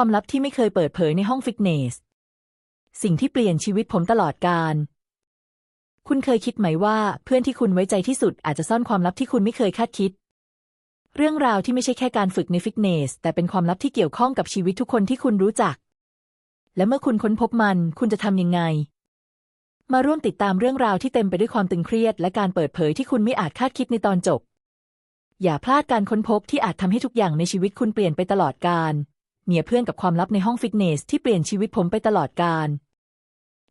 ความลับที่ไม่เคยเปิดเผยในห้องฟิตเนส สิ่งที่เปลี่ยนชีวิตผมตลอดกาลคุณเคยคิดไหมว่าเพื่อนที่คุณไว้ใจที่สุดอาจจะซ่อนความลับที่คุณไม่เคยคาดคิด เรื่องราวที่ไม่ใช่แค่การฝึกในฟิตเนส แต่เป็นความลับที่เกี่ยวข้องกับชีวิตทุกคนที่คุณรู้จัก และเมื่อคุณค้นพบมัน คุณจะทำยังไง มาร่วมติดตามเรื่องราวที่เต็มไปด้วยความตึงเครียด และการเปิดเผยที่คุณไม่อาจคาดคิดในตอนจบ อย่าพลาดการค้นพบที่อาจทำให้ทุกอย่างในชีวิตคุณเปลี่ยนไปตลอดกาล เมียเพื่อนกับความลับในห้องฟิตเนสที่เปลี่ยนชีวิตผมไปตลอดกาล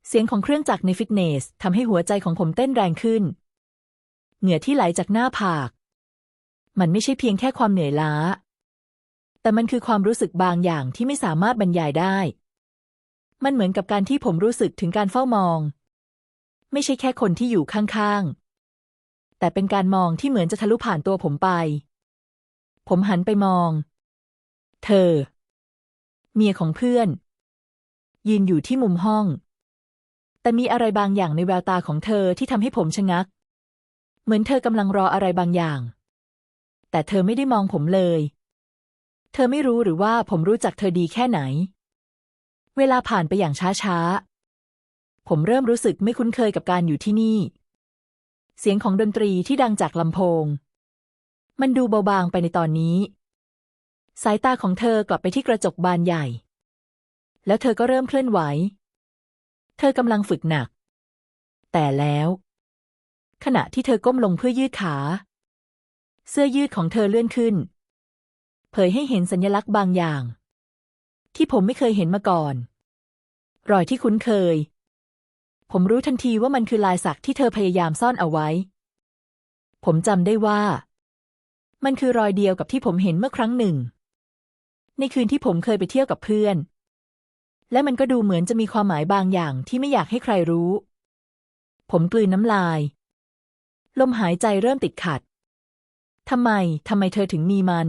เสียงของเครื่องจักรในฟิตเนสทำให้หัวใจของผมเต้นแรงขึ้น เหงื่อที่ไหลจากหน้าผาก มันไม่ใช่เพียงแค่ความเหนื่อยล้า แต่มันคือความรู้สึกบางอย่างที่ไม่สามารถบรรยายได้ มันเหมือนกับการที่ผมรู้สึกถึงการเฝ้ามอง ไม่ใช่แค่คนที่อยู่ข้างๆ แต่เป็นการมองที่เหมือนจะทะลุผ่านตัวผมไป ผมหันไปมอง เธอ เมียของเพื่อน ยืนอยู่ที่มุมห้อง แต่มีอะไรบางอย่างในแววตาของเธอที่ทำให้ผมชะงัก เหมือนเธอกำลังรออะไรบางอย่าง แต่เธอไม่ได้มองผมเลย เธอไม่รู้หรือว่าผมรู้จักเธอดีแค่ไหน เวลาผ่านไปอย่างช้าๆ ผมเริ่มรู้สึกไม่คุ้นเคยกับการอยู่ที่นี่ เสียงของดนตรีที่ดังจากลำโพง มันดูเบาบางไปในตอนนี้ สายตาของเธอกลับไปที่กระจกบานใหญ่ แล้วเธอก็เริ่มเคลื่อนไหว เธอกำลังฝึกหนัก แต่แล้ว ขณะที่เธอก้มลงเพื่อยืดขา เสื้อยืดของเธอเลื่อนขึ้น เผยให้เห็นสัญลักษณ์บางอย่าง ที่ผมไม่เคยเห็นมาก่อน รอยที่คุ้นเคย ผมรู้ทันทีว่ามันคือลายสักที่เธอพยายามซ่อนเอาไว้ ผมจำได้ว่า มันคือรอยเดียวกับที่ผมเห็นเมื่อครั้งหนึ่ง ในคืนที่ผมเคยไปเที่ยวกับเพื่อน และมันก็ดูเหมือนจะมีความหมายบางอย่างที่ไม่อยากให้ใครรู้ ผมกลืนน้ำลาย ลมหายใจเริ่มติดขัดทำไม ทำไมเธอถึงมีมัน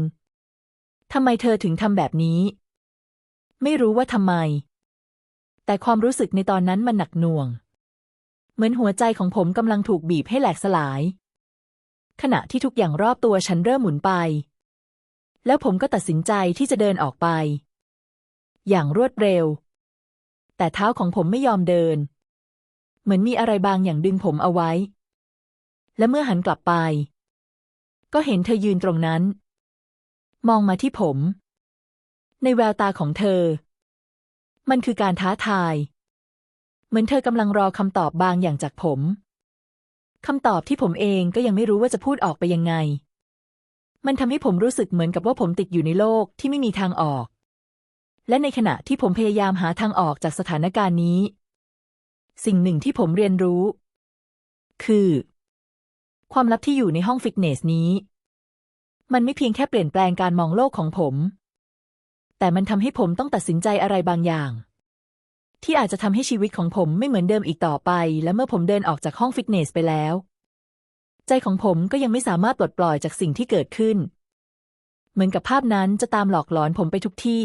ทำไมเธอถึงทำแบบนี้ ไม่รู้ว่าทำไม แต่ความรู้สึกในตอนนั้นมันหนักหน่วง เหมือนหัวใจของผมกำลังถูกบีบให้แหลกสลาย ขณะที่ทุกอย่างรอบตัวฉันเริ่มหมุนไป แล้วผมก็ตัดสินใจที่จะเดินออกไป อย่างรวดเร็ว แต่เท้าของผมไม่ยอมเดิน เหมือนมีอะไรบางอย่างดึงผมเอาไว้ และเมื่อหันกลับไป ก็เห็นเธอยืนตรงนั้น มองมาที่ผม ในแววตาของเธอ มันคือการท้าทาย เหมือนเธอกำลังรอคำตอบบางอย่างจากผมคำตอบที่ผมเองก็ยังไม่รู้ว่าจะพูดออกไปยังไง มันทำให้ผมรู้สึกเหมือนกับว่าผมติดอยู่ในโลกที่ไม่มีทางออก และในขณะที่ผมพยายามหาทางออกจากสถานการณ์นี้ สิ่งหนึ่งที่ผมเรียนรู้ คือ ความลับที่อยู่ในห้องฟิตเนสนี้ มันไม่เพียงแค่เปลี่ยนแปลงการมองโลกของผม แต่มันทำให้ผมต้องตัดสินใจอะไรบางอย่าง ที่อาจจะทำให้ชีวิตของผมไม่เหมือนเดิมอีกต่อไป และเมื่อผมเดินออกจากห้องฟิตเนสไปแล้ว ใจของผมก็ยังไม่สามารถปลดปล่อยจากสิ่งที่เกิดขึ้น เหมือนกับภาพนั้นจะตามหลอกหลอนผมไปทุกที่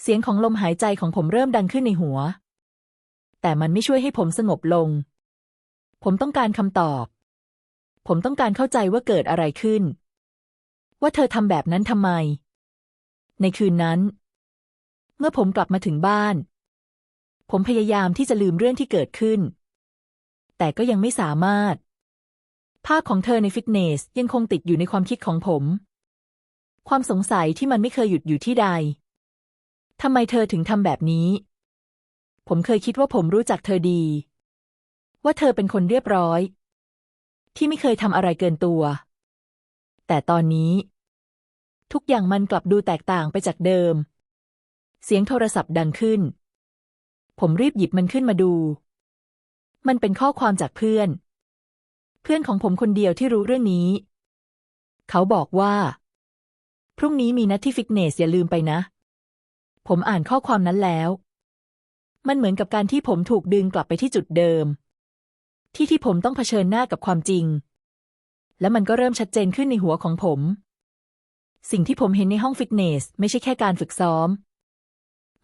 เสียงของลมหายใจของผมเริ่มดังขึ้นในหัว แต่มันไม่ช่วยให้ผมสงบลง ผมต้องการคำตอบ ผมต้องการเข้าใจว่าเกิดอะไรขึ้น ว่าเธอทำแบบนั้นทำไม ในคืนนั้น เมื่อผมกลับมาถึงบ้าน ผมพยายามที่จะลืมเรื่องที่เกิดขึ้น แต่ก็ยังไม่สามารถ ภาพของเธอในฟิตเนสยังคงติดอยู่ในความคิดของผม ความสงสัยที่มันไม่เคยหยุดอยู่ที่ใดทำไมเธอถึงทำแบบนี้ ผมเคยคิดว่าผมรู้จักเธอดี ว่าเธอเป็นคนเรียบร้อย ที่ไม่เคยทำอะไรเกินตัว แต่ตอนนี้ ทุกอย่างมันกลับดูแตกต่างไปจากเดิม เสียงโทรศัพท์ดังขึ้น ผมรีบหยิบมันขึ้นมาดู มันเป็นข้อความจากเพื่อน เพื่อนของผมคนเดียวที่รู้เรื่องนี้ เขาบอกว่า พรุ่งนี้มีนัดที่ฟิตเนสอย่าลืมไปนะ ผมอ่านข้อความนั้นแล้ว มันเหมือนกับการที่ผมถูกดึงกลับไปที่จุดเดิม ที่ที่ผมต้องเผชิญหน้ากับความจริง และมันก็เริ่มชัดเจนขึ้นในหัวของผม สิ่งที่ผมเห็นในห้องฟิตเนสไม่ใช่แค่การฝึกซ้อม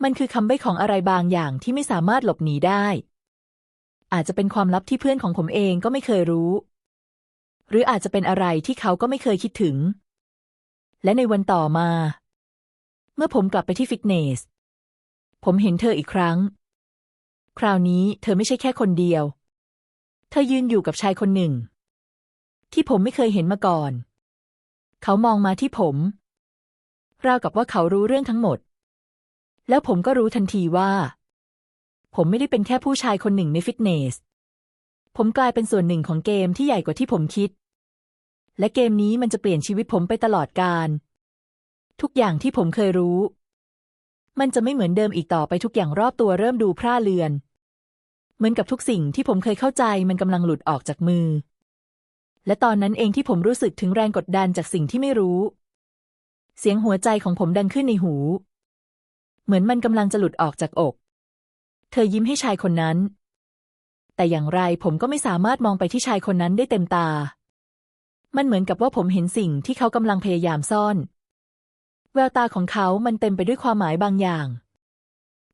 มันคือคำใบ้ของอะไรบางอย่างที่ไม่สามารถหลบหนีได้ อาจจะเป็นความลับที่เพื่อนของผมเองก็ไม่เคยรู้ หรืออาจจะเป็นอะไรที่เขาก็ไม่เคยคิดถึง และในวันต่อมา เมื่อผมกลับไปที่ฟิตเนส ผมเห็นเธออีกครั้ง คราวนี้เธอไม่ใช่แค่คนเดียว เธอยืนอยู่กับชายคนหนึ่ง ที่ผมไม่เคยเห็นมาก่อน เขามองมาที่ผม ราวกับว่าเขารู้เรื่องทั้งหมด แล้วผมก็รู้ทันทีว่า ผมไม่ได้เป็นแค่ผู้ชายคนหนึ่งในฟิตเนส ผมกลายเป็นส่วนหนึ่งของเกมที่ใหญ่กว่าที่ผมคิด และเกมนี้มันจะเปลี่ยนชีวิตผมไปตลอดกาล ทุกอย่างที่ผมเคยรู้ มันจะไม่เหมือนเดิมอีกต่อไปทุกอย่างรอบตัวเริ่มดูพร่าเลือน เหมือนกับทุกสิ่งที่ผมเคยเข้าใจมันกำลังหลุดออกจากมือ และตอนนั้นเองที่ผมรู้สึกถึงแรงกดดันจากสิ่งที่ไม่รู้ เสียงหัวใจของผมดังขึ้นในหู เหมือนมันกำลังจะหลุดออกจากอก เธอยิ้มให้ชายคนนั้น แต่อย่างไรผมก็ไม่สามารถมองไปที่ชายคนนั้นได้เต็มตา มันเหมือนกับว่าผมเห็นสิ่งที่เขากำลังพยายามซ่อน แววตาของเขามันเต็มไปด้วยความหมายบางอย่าง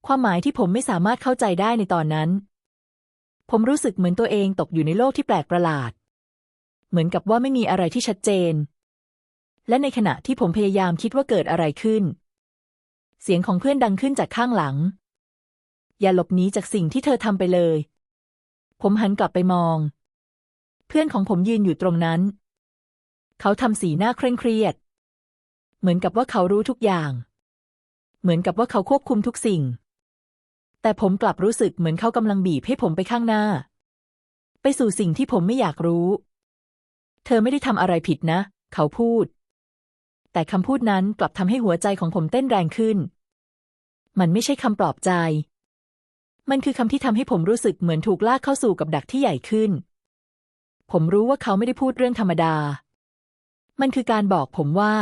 ความหมายที่ผมไม่สามารถเข้าใจได้ในตอนนั้น ผมรู้สึกเหมือนตัวเองตกอยู่ในโลกที่แปลกประหลาด เหมือนกับว่าไม่มีอะไรที่ชัดเจน และในขณะที่ผมพยายามคิดว่าเกิดอะไรขึ้นเสียงของเพื่อนดังขึ้นจากข้างหลัง อย่าหลบหนีจากสิ่งที่เธอทำไปเลย ผมหันกลับไปมอง เพื่อนของผมยืนอยู่ตรงนั้น เขาทำสีหน้าเคร่งเครียด เหมือนกับว่าเขารู้ทุกอย่าง เหมือนกับว่าเขาควบคุมทุกสิ่ง แต่ผมกลับรู้สึกเหมือนเขากำลังบีบให้ผมไปข้างหน้า ไปสู่สิ่งที่ผมไม่อยากรู้ เธอไม่ได้ทำอะไรผิดนะ เขาพูด แต่คำพูดนั้นกลับทำให้หัวใจของผมเต้นแรงขึ้นมันไม่ใช่คำปลอบใจ มันคือคำที่ทำให้ผมรู้สึกเหมือนถูกลากเข้าสู่กับดักที่ใหญ่ขึ้น ผมรู้ว่าเขาไม่ได้พูดเรื่องธรรมดา มันคือการบอกผมว่า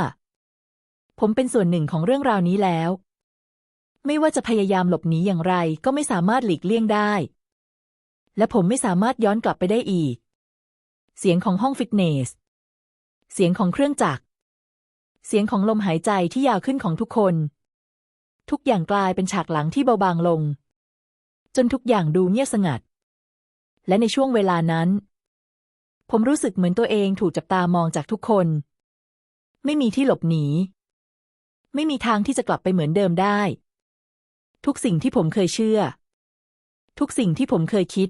ผมเป็นส่วนหนึ่งของเรื่องราวนี้แล้ว ไม่ว่าจะพยายามหลบหนีอย่างไรก็ไม่สามารถหลีกเลี่ยงได้ และผมไม่สามารถย้อนกลับไปได้อีก เสียงของห้องฟิตเนส เสียงของเครื่องจักร เสียงของลมหายใจที่ยาวขึ้นของทุกคน ทุกอย่างกลายเป็นฉากหลังที่เบาบางลง จนทุกอย่างดูเงียบสงัด และในช่วงเวลานั้น ผมรู้สึกเหมือนตัวเองถูกจับตามองจากทุกคน ไม่มีที่หลบหนี ไม่มีทางที่จะกลับไปเหมือนเดิมได้ ทุกสิ่งที่ผมเคยเชื่อ ทุกสิ่งที่ผมเคยคิด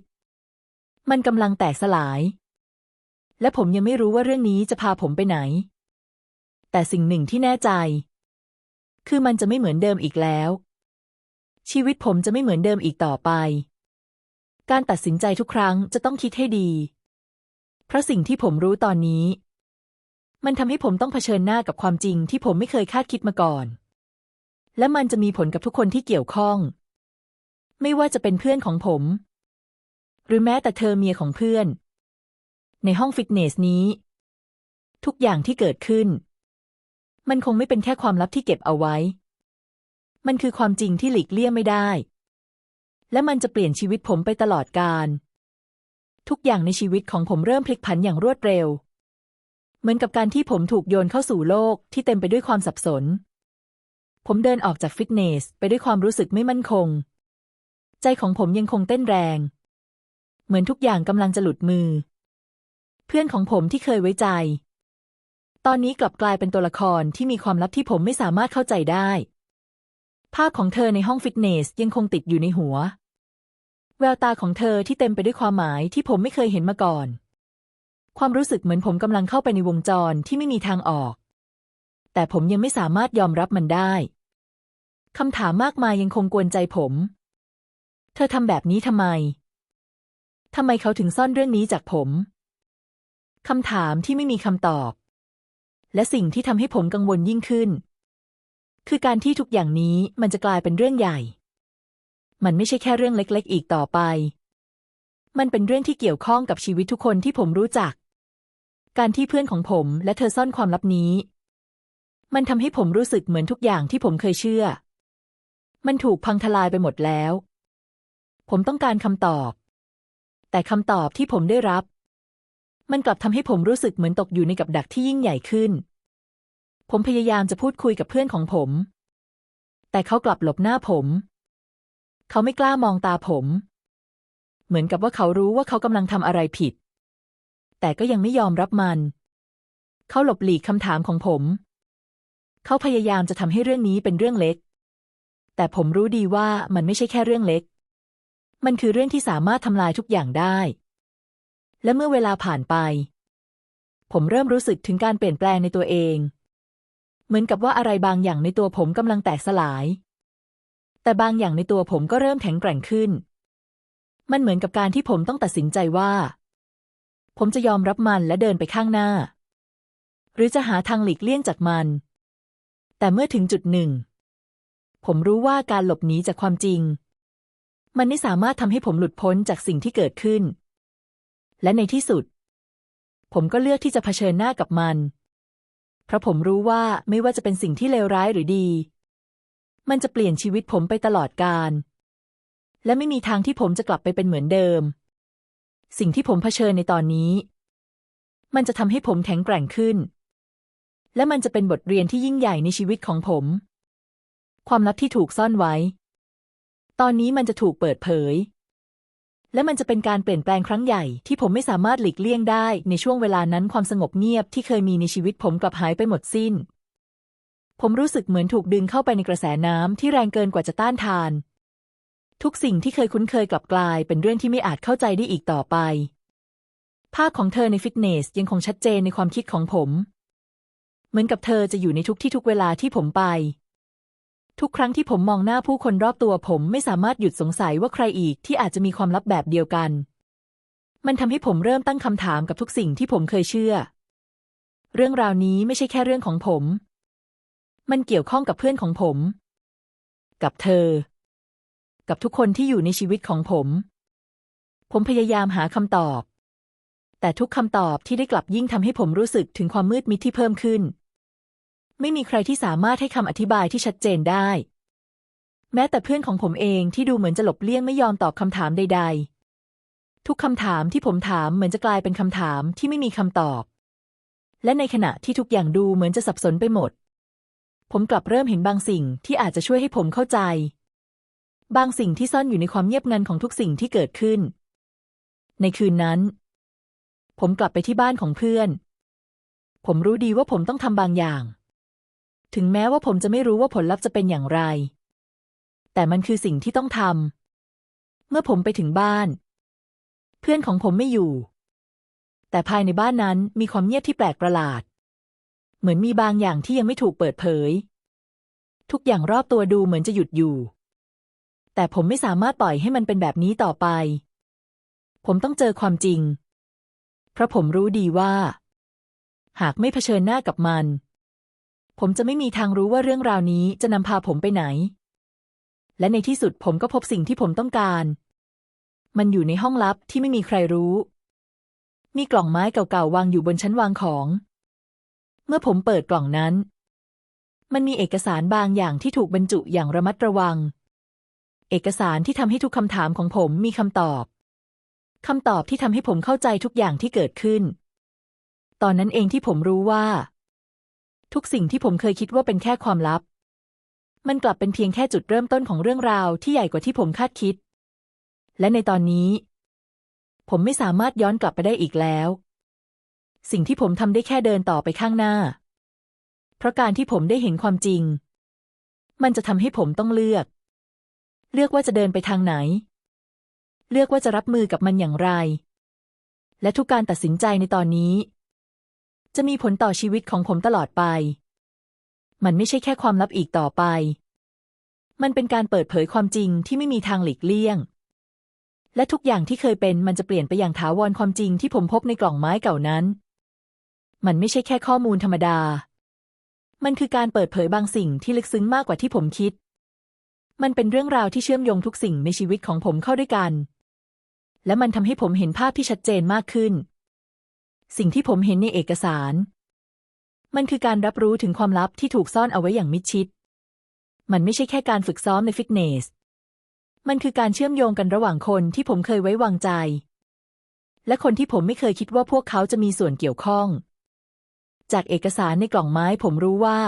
มันกำลังแตกสลาย และผมยังไม่รู้ว่าเรื่องนี้จะพาผมไปไหน แต่สิ่งหนึ่งที่แน่ใจ คือมันจะไม่เหมือนเดิมอีกแล้ว ชีวิตผมจะไม่เหมือนเดิมอีกต่อไป การตัดสินใจทุกครั้งจะต้องคิดให้ดี เพราะสิ่งที่ผมรู้ตอนนี้ มันทำให้ผมต้องเผชิญหน้ากับความจริงที่ผมไม่เคยคาดคิดมาก่อน และมันจะมีผลกับทุกคนที่เกี่ยวข้อง ไม่ว่าจะเป็นเพื่อนของผม หรือแม้แต่เธอเมียของเพื่อน ในห้องฟิตเนสนี้ ทุกอย่างที่เกิดขึ้น มันคงไม่เป็นแค่ความลับที่เก็บเอาไว้ มันคือความจริงที่หลีกเลี่ยงไม่ได้ และมันจะเปลี่ยนชีวิตผมไปตลอดกาลทุกอย่างในชีวิตของผมเริ่มพลิกผันอย่างรวดเร็ว เหมือนกับการที่ผมถูกโยนเข้าสู่โลกที่เต็มไปด้วยความสับสน ผมเดินออกจากฟิตเนสไปด้วยความรู้สึกไม่มั่นคง ใจของผมยังคงเต้นแรง เหมือนทุกอย่างกำลังจะหลุดมือ เพื่อนของผมที่เคยไว้ใจ ตอนนี้กลับกลายเป็นตัวละครที่มีความลับที่ผมไม่สามารถเข้าใจได้ ภาพของเธอในห้องฟิตเนสยังคงติดอยู่ในหัว แววตาของเธอที่เต็มไปด้วยความหมายที่ผมไม่เคยเห็นมาก่อน ความรู้สึกเหมือนผมกำลังเข้าไปในวงจรที่ไม่มีทางออก แต่ผมยังไม่สามารถยอมรับมันได้คำถามมากมายยังคงกวนใจผม เธอทำแบบนี้ทำไม ทำไมเขาถึงซ่อนเรื่องนี้จากผม คำถามที่ไม่มีคำตอบ และสิ่งที่ทำให้ผมกังวลยิ่งขึ้น คือการที่ทุกอย่างนี้มันจะกลายเป็นเรื่องใหญ่ มันไม่ใช่แค่เรื่องเล็ก ๆ อีกต่อไป มันเป็นเรื่องที่เกี่ยวข้องกับชีวิตทุกคนที่ผมรู้จัก การที่เพื่อนของผมและเธอซ่อนความลับนี้ มันทำให้ผมรู้สึกเหมือนทุกอย่างที่ผมเคยเชื่อ มันถูกพังทลายไปหมดแล้ว ผมต้องการคำตอบ แต่คำตอบที่ผมได้รับ มันกลับทำให้ผมรู้สึกเหมือนตกอยู่ในกับดักที่ยิ่งใหญ่ขึ้น ผมพยายามจะพูดคุยกับเพื่อนของผม แต่เขากลับหลบหน้าผม เขาไม่กล้ามองตาผม เหมือนกับว่าเขารู้ว่าเขากำลังทำอะไรผิด แต่ก็ยังไม่ยอมรับมัน เขาหลบหลีกคำถามของผม เขาพยายามจะทำให้เรื่องนี้เป็นเรื่องเล็ก แต่ผมรู้ดีว่ามันไม่ใช่แค่เรื่องเล็ก มันคือเรื่องที่สามารถทำลายทุกอย่างได้ และเมื่อเวลาผ่านไป ผมเริ่มรู้สึกถึงการเปลี่ยนแปลงในตัวเอง เหมือนกับว่าอะไรบางอย่างในตัวผมกำลังแตกสลาย แต่บางอย่างในตัวผมก็เริ่มแข็งแกร่งขึ้น มันเหมือนกับการที่ผมต้องตัดสินใจว่า ผมจะยอมรับมันและเดินไปข้างหน้า หรือจะหาทางหลีกเลี่ยงจากมัน แต่เมื่อถึงจุดหนึ่ง ผมรู้ว่าการหลบหนีจากความจริง มันไม่สามารถทำให้ผมหลุดพ้นจากสิ่งที่เกิดขึ้น และในที่สุด ผมก็เลือกที่จะเผชิญหน้ากับมัน เพราะผมรู้ว่าไม่ว่าจะเป็นสิ่งที่เลวร้ายหรือดี มันจะเปลี่ยนชีวิตผมไปตลอดกาลและไม่มีทางที่ผมจะกลับไปเป็นเหมือนเดิม สิ่งที่ผมเผชิญในตอนนี้ มันจะทำให้ผมแข็งแกร่งขึ้น และมันจะเป็นบทเรียนที่ยิ่งใหญ่ในชีวิตของผม ความลับที่ถูกซ่อนไว้ ตอนนี้มันจะถูกเปิดเผย และมันจะเป็นการเปลี่ยนแปลงครั้งใหญ่ที่ผมไม่สามารถหลีกเลี่ยงได้ในช่วงเวลานั้นความสงบเงียบที่เคยมีในชีวิตผมกลับหายไปหมดสิ้น ผมรู้สึกเหมือนถูกดึงเข้าไปในกระแสน้ำที่แรงเกินกว่าจะต้านทาน ทุกสิ่งที่เคยคุ้นเคยกลับกลาย เป็นเรื่องที่ไม่อาจเข้าใจได้อีกต่อไป ภาพของเธอในฟิตเนสยังคงชัดเจนในความคิดของผม เหมือนกับเธอจะอยู่ในทุกที่ทุกเวลาที่ผมไป ทุกครั้งที่ผมมองหน้าผู้คนรอบตัวผมไม่สามารถหยุดสงสัยว่าใครอีกที่อาจจะมีความลับแบบเดียวกัน มันทำให้ผมเริ่มตั้งคำถามกับทุกสิ่งที่ผมเคยเชื่อ เรื่องราวนี้ไม่ใช่แค่เรื่องของผม มันเกี่ยวข้องกับเพื่อนของผม กับเธอ กับทุกคนที่อยู่ในชีวิตของผม ผมพยายามหาคำตอบ แต่ทุกคำตอบที่ได้กลับยิ่งทำให้ผมรู้สึกถึงความมืดมิดที่เพิ่มขึ้น ไม่มีใครที่สามารถให้คำอธิบายที่ชัดเจนได้ แม้แต่เพื่อนของผมเองที่ดูเหมือนจะหลบเลี่ยงไม่ยอมตอบคำถามใด ๆ ทุกคำถามที่ผมถามเหมือนจะกลายเป็นคำถามที่ไม่มีคำตอบ และในขณะที่ทุกอย่างดูเหมือนจะสับสนไปหมด ผมกลับเริ่มเห็นบางสิ่งที่อาจจะช่วยให้ผมเข้าใจ บางสิ่งที่ซ่อนอยู่ในความเงียบงันของทุกสิ่งที่เกิดขึ้น ในคืนนั้น ผมกลับไปที่บ้านของเพื่อน ผมรู้ดีว่าผมต้องทำบางอย่าง ถึงแม้ว่าผมจะไม่รู้ว่าผลลัพธ์จะเป็นอย่างไร แต่มันคือสิ่งที่ต้องทำ เมื่อผมไปถึงบ้าน เพื่อนของผมไม่อยู่ แต่ภายในบ้านนั้นมีความเงียบที่แปลกประหลาด เหมือนมีบางอย่างที่ยังไม่ถูกเปิดเผย ทุกอย่างรอบตัวดูเหมือนจะหยุดอยู่ แต่ผมไม่สามารถปล่อยให้มันเป็นแบบนี้ต่อไป ผมต้องเจอความจริง เพราะผมรู้ดีว่า หากไม่เผชิญหน้ากับมัน ผมจะไม่มีทางรู้ว่าเรื่องราวนี้จะนำพาผมไปไหน และในที่สุดผมก็พบสิ่งที่ผมต้องการ มันอยู่ในห้องลับที่ไม่มีใครรู้ มีกล่องไม้เก่าๆวางอยู่บนชั้นวางของ เมื่อผมเปิดกล่องนั้น มันมีเอกสารบางอย่างที่ถูกบรรจุอย่างระมัดระวัง เอกสารที่ทำให้ทุกคำถามของผมมีคำตอบคำตอบที่ทำให้ผมเข้าใจทุกอย่างที่เกิดขึ้น ตอนนั้นเองที่ผมรู้ว่า ทุกสิ่งที่ผมเคยคิดว่าเป็นแค่ความลับ มันกลับเป็นเพียงแค่จุดเริ่มต้นของเรื่องราวที่ใหญ่กว่าที่ผมคาดคิด และในตอนนี้ ผมไม่สามารถย้อนกลับไปได้อีกแล้ว สิ่งที่ผมทำได้แค่เดินต่อไปข้างหน้า เพราะการที่ผมได้เห็นความจริง มันจะทำให้ผมต้องเลือก เลือกว่าจะเดินไปทางไหน เลือกว่าจะรับมือกับมันอย่างไร และทุกการตัดสินใจในตอนนี้ จะมีผลต่อชีวิตของผมตลอดไป มันไม่ใช่แค่ความลับอีกต่อไป มันเป็นการเปิดเผยความจริงที่ไม่มีทางหลีกเลี่ยง และทุกอย่างที่เคยเป็นมันจะเปลี่ยนไปอย่างถาวรความจริงที่ผมพบในกล่องไม้เก่านั้น มันไม่ใช่แค่ข้อมูลธรรมดา มันคือการเปิดเผยบางสิ่งที่ลึกซึ้งมากกว่าที่ผมคิด มันเป็นเรื่องราวที่เชื่อมโยงทุกสิ่งในชีวิตของผมเข้าด้วยกัน และมันทำให้ผมเห็นภาพที่ชัดเจนมากขึ้น สิ่งที่ผมเห็นในเอกสาร มันคือการรับรู้ถึงความลับที่ถูกซ่อนเอาไว้อย่างมิดชิด มันไม่ใช่แค่การฝึกซ้อมในฟิตเนส มันคือการเชื่อมโยงกันระหว่างคนที่ผมเคยไว้วางใจ และคนที่ผมไม่เคยคิดว่าพวกเขาจะมีส่วนเกี่ยวข้อง จากเอกสารในกล่องไม้ผมรู้ว่า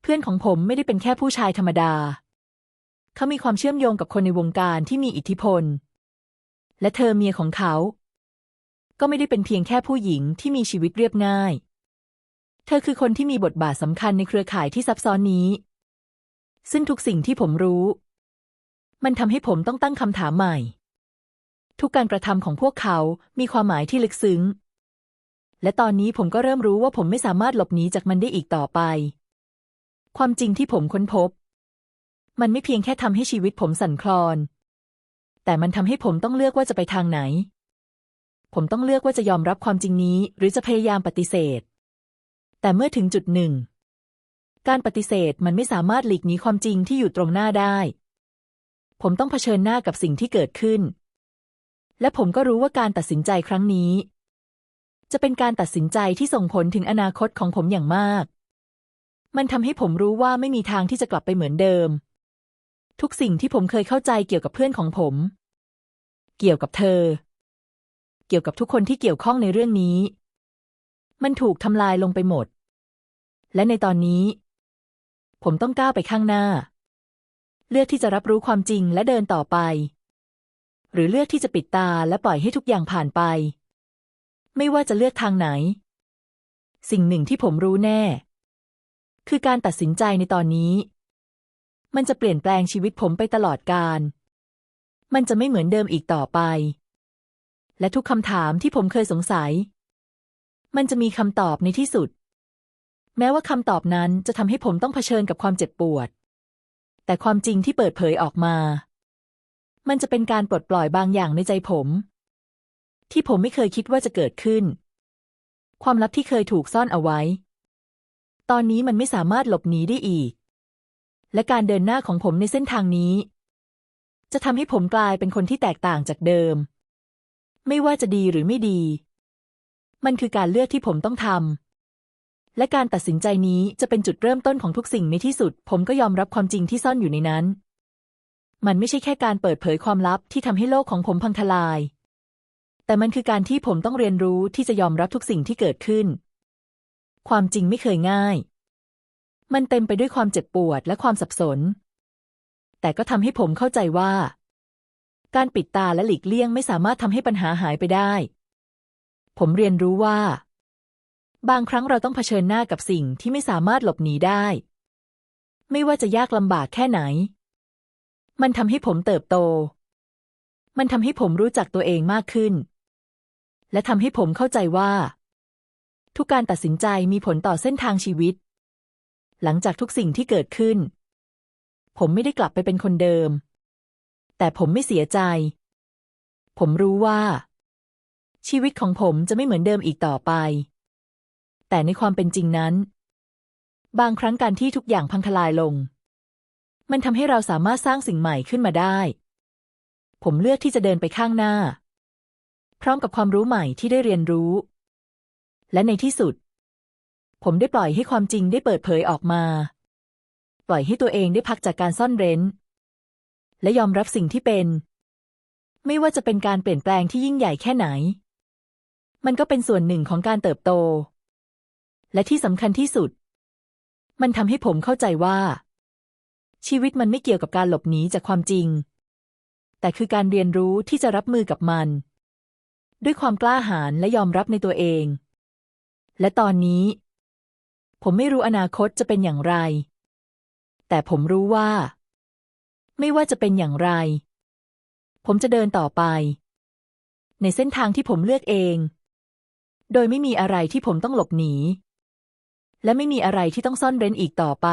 เพื่อนของผมไม่ได้เป็นแค่ผู้ชายธรรมดา เขามีความเชื่อมโยงกับคนในวงการที่มีอิทธิพล และเธอเมียของเขา ก็ไม่ได้เป็นเพียงแค่ผู้หญิงที่มีชีวิตเรียบง่าย เธอคือคนที่มีบทบาทสำคัญในเครือข่ายที่ซับซ้อนนี้ ซึ่งทุกสิ่งที่ผมรู้ มันทำให้ผมต้องตั้งคำถามใหม่ ทุกการกระทำของพวกเขามีความหมายที่ลึกซึ้ง และตอนนี้ผมก็เริ่มรู้ว่าผมไม่สามารถหลบหนีจากมันได้อีกต่อไป ความจริงที่ผมค้นพบ มันไม่เพียงแค่ทำให้ชีวิตผมสั่นคลอน แต่มันทำให้ผมต้องเลือกว่าจะไปทางไหน ผมต้องเลือกว่าจะยอมรับความจริงนี้ หรือจะพยายามปฏิเสธ แต่เมื่อถึงจุดหนึ่ง การปฏิเสธมันไม่สามารถหลีกหนีความจริงที่อยู่ตรงหน้าได้ ผมต้องเผชิญหน้ากับสิ่งที่เกิดขึ้น และผมก็รู้ว่าการตัดสินใจครั้งนี้ จะเป็นการตัดสินใจที่ส่งผลถึงอนาคตของผมอย่างมาก มันทำให้ผมรู้ว่าไม่มีทางที่จะกลับไปเหมือนเดิม ทุกสิ่งที่ผมเคยเข้าใจเกี่ยวกับเพื่อนของผม เกี่ยวกับเธอ เกี่ยวกับทุกคนที่เกี่ยวข้องในเรื่องนี้ มันถูกทำลายลงไปหมด และในตอนนี้ ผมต้องก้าวไปข้างหน้า เลือกที่จะรับรู้ความจริงและเดินต่อไป หรือเลือกที่จะปิดตาและปล่อยให้ทุกอย่างผ่านไป ไม่ว่าจะเลือกทางไหน สิ่งหนึ่งที่ผมรู้แน่ คือการตัดสินใจในตอนนี้ มันจะเปลี่ยนแปลงชีวิตผมไปตลอดกาลมันจะไม่เหมือนเดิมอีกต่อไป และทุกคำถามที่ผมเคยสงสัย มันจะมีคำตอบในที่สุด แม้ว่าคำตอบนั้นจะทำให้ผมต้องเผชิญกับความเจ็บปวด แต่ความจริงที่เปิดเผยออกมา มันจะเป็นการปลดปล่อยบางอย่างในใจผม ที่ผมไม่เคยคิดว่าจะเกิดขึ้น ความลับที่เคยถูกซ่อนเอาไว้ ตอนนี้มันไม่สามารถหลบหนีได้อีก และการเดินหน้าของผมในเส้นทางนี้ จะทำให้ผมกลายเป็นคนที่แตกต่างจากเดิม ไม่ว่าจะดีหรือไม่ดี มันคือการเลือกที่ผมต้องทำ และการตัดสินใจนี้จะเป็นจุดเริ่มต้นของทุกสิ่งในที่สุด ผมก็ยอมรับความจริงที่ซ่อนอยู่ในนั้น มันไม่ใช่แค่การเปิดเผยความลับที่ทำให้โลกของผมพังทลาย แต่มันคือการที่ผมต้องเรียนรู้ที่จะยอมรับทุกสิ่งที่เกิดขึ้น ความจริงไม่เคยง่าย มันเต็มไปด้วยความเจ็บปวดและความสับสน แต่ก็ทำให้ผมเข้าใจว่า การปิดตาและหลีกเลี่ยงไม่สามารถทำให้ปัญหาหายไปได้ ผมเรียนรู้ว่า บางครั้งเราต้องเผชิญหน้ากับสิ่งที่ไม่สามารถหลบหนีได้ ไม่ว่าจะยากลำบากแค่ไหน มันทำให้ผมเติบโต มันทำให้ผมรู้จักตัวเองมากขึ้น และทำให้ผมเข้าใจว่า ทุกการตัดสินใจมีผลต่อเส้นทางชีวิต หลังจากทุกสิ่งที่เกิดขึ้น ผมไม่ได้กลับไปเป็นคนเดิม แต่ผมไม่เสียใจ ผมรู้ว่า ชีวิตของผมจะไม่เหมือนเดิมอีกต่อไป แต่ในความเป็นจริงนั้น บางครั้งการที่ทุกอย่างพังทลายลง มันทำให้เราสามารถสร้างสิ่งใหม่ขึ้นมาได้ ผมเลือกที่จะเดินไปข้างหน้า พร้อมกับความรู้ใหม่ที่ได้เรียนรู้ และในที่สุด ผมได้ปล่อยให้ความจริงได้เปิดเผยออกมา ปล่อยให้ตัวเองได้พักจากการซ่อนเร้น และยอมรับสิ่งที่เป็น ไม่ว่าจะเป็นการเปลี่ยนแปลงที่ยิ่งใหญ่แค่ไหน มันก็เป็นส่วนหนึ่งของการเติบโต และที่สำคัญที่สุด มันทำให้ผมเข้าใจว่า ชีวิตมันไม่เกี่ยวกับการหลบหนีจากความจริง แต่คือการเรียนรู้ที่จะรับมือกับมัน ด้วยความกล้าหาญและยอมรับในตัวเอง และตอนนี้ ผมไม่รู้อนาคตจะเป็นอย่างไร แต่ผมรู้ว่า ไม่ว่าจะเป็นอย่างไร ผมจะเดินต่อไป ในเส้นทางที่ผมเลือกเอง โดยไม่มีอะไรที่ผมต้องหลบหนี และไม่มีอะไรที่ต้องซ่อนเร้นอีกต่อไป